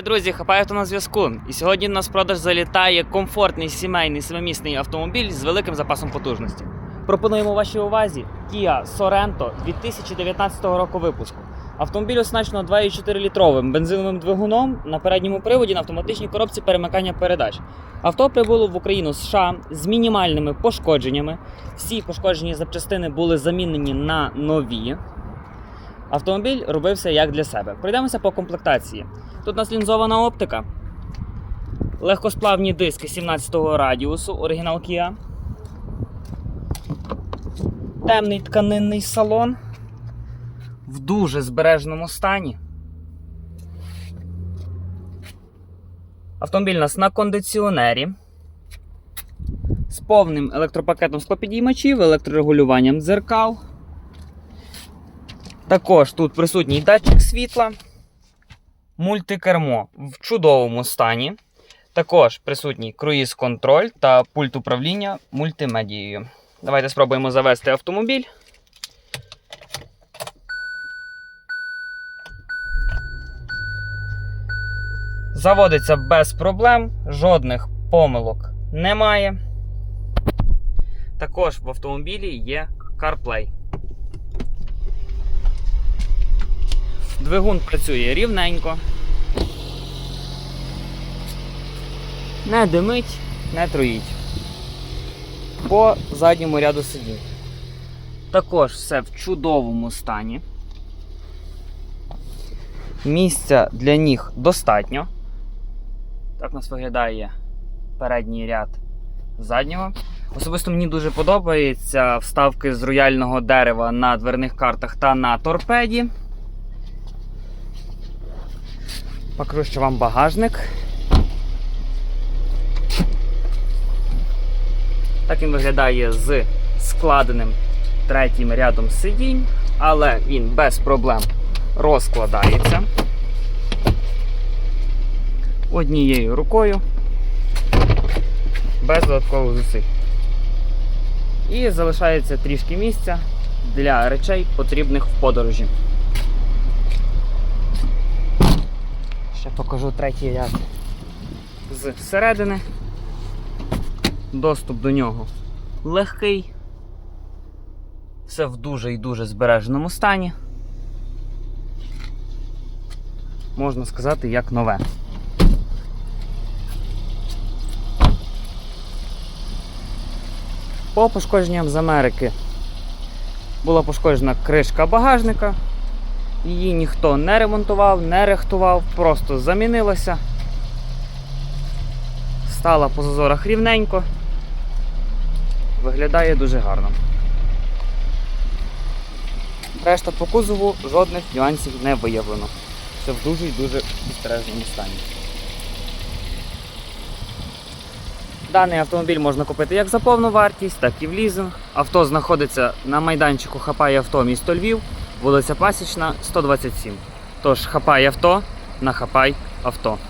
Е, Друзі, хапаєте на зв'язку. І сьогодні на продаж залітає комфортний сімейний семимісний автомобіль з великим запасом потужності. Пропонуємо вашій увазі Kia Sorento 2019 року випуску. Автомобіль оснащено 2,4 літровим бензиновим двигуном на передньому приводі на автоматичній коробці перемикання передач. Авто прибуло в Україну США з мінімальними пошкодженнями. Всі пошкоджені запчастини були замінені на нові. Автомобіль робився як для себе. Пройдемося по комплектації. Тут у нас лінзована оптика, легкосплавні диски 17-го радіусу, оригінал Kia. Темний тканинний салон в дуже збереженому стані. Автомобіль у нас на кондиціонері з повним електропакетом склопідіймачів, електрорегулюванням дзеркал. Також тут присутній датчик світла, мультикермо в чудовому стані. Також присутній круїз-контроль та пульт управління мультимедією. Давайте спробуємо завести автомобіль. Заводиться без проблем, жодних помилок немає. Також в автомобілі є CarPlay. Двигун працює рівненько. Не димить, не труїть. По задньому ряду сидінь. Також все в чудовому стані. Місця для ніг достатньо. Так у нас виглядає передній ряд заднього. Особисто мені дуже подобаються вставки з рояльного дерева на дверних картах та на торпеді. Покажу ще вам багажник. Так він виглядає з складеним третім рядом сидінь, але він без проблем розкладається однією рукою, без додаткових зусиль. І залишається трішки місця для речей, потрібних в подорожі. Ще покажу третій ряд з середини. Доступ до нього легкий. Все в дуже і дуже збереженому стані. Можна сказати, як нове. По пошкодженням з Америки була пошкоджена кришка багажника. Її ніхто не ремонтував, не рихтував, просто замінилася. Стала по зазорах рівненько. Виглядає дуже гарно. Решта по кузову жодних нюансів не виявлено. Все в дуже і дуже збереженому стані. Даний автомобіль можна купити як за повну вартість, так і в лізинг. Авто знаходиться на майданчику Хапай авто місто Львів, вулиця Пасічна, 127. Тож хапай авто на хапай авто.